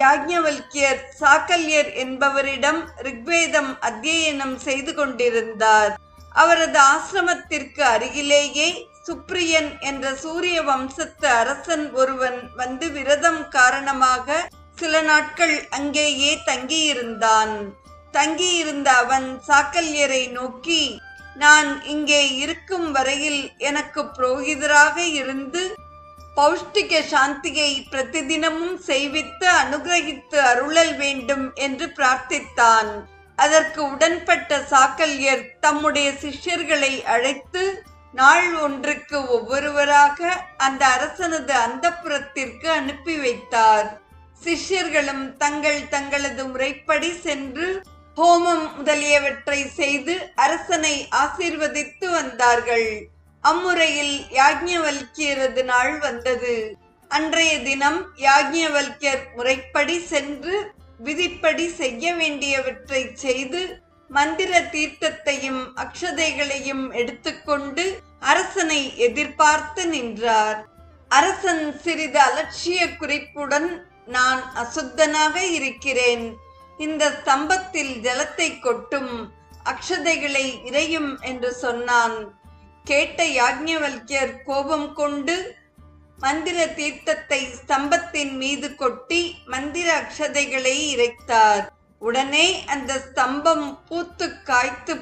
யாஜ்ஞவல்கியர் சாக்கல்யர் என்பவரிடம் ரிக்வேதம் அத்தியனம் செய்து கொண்டிருந்தார். அவரது ஆசிரமத்திற்கு அருகிலேயே சுப்ரியன் என்ற சூரிய வம்சத்து அரசன் ஒருவன் வந்து விரதம் காரணமாக சில நாட்கள் அங்கேயே தங்கியிருந்தான். தங்கியிருந்த அவன் சாக்கல்யரை நோக்கி நான் இங்கே இருக்கும் வரையில் எனக்கு புரோகிதராக இருந்து பௌஷ்டிக சாந்தியை பிரதிதினமும் செய்வித்து அனுகிரகித்து அருளல் வேண்டும் என்று பிரார்த்தித்தான். அதற்கு உடன்பட்ட சாக்கல்யர் தம்முடைய சிஷ்யர்களை அழைத்து நாள் ஒன்றுக்கு ஒவ்வொருவராக அந்த அரசனது அந்தப்புறத்திற்கு அனுப்பி வைத்தார். சிஷ்யர்களும் தங்கள் தங்களது முறைப்படி சென்று ஹோமம் முதலியவற்றை செய்து அரசனை ஆசீர்வதித்து வந்தார்கள். அம்முறையில் யாக்ஞவல்கியரது நாள் வந்தது. அன்றைய தினம் யாஜ்ஞவல்கியர் முறைப்படி சென்று விதிப்படி செய்ய வேண்டியவற்றை செய்து மந்திர தீர்த்தத்தையும் அக்ஷதைகளையும் எடுத்துக்கொண்டு அரசனை எதிர்பார்த்து நின்றார். அரசன் சிறிது அலட்சிய குறிப்புடன் நான் அசுத்தனாக இருக்கிறேன். இந்த ஸ்தம்பத்தில் ஜலத்தை கொட்டும். அக்ஷதைகளை இறையும் என்று சொன்னான். கேட்ட யாஜ்ஞவல்யர் கோபம் கொண்டு மந்திர தீர்த்தத்தை ஸ்தம்பத்தின் மீது கொட்டி மந்திர அக்ஷதைகளை இறைத்தார். உடனே அந்த ஸ்தம்பம் பூத்து காய்த்து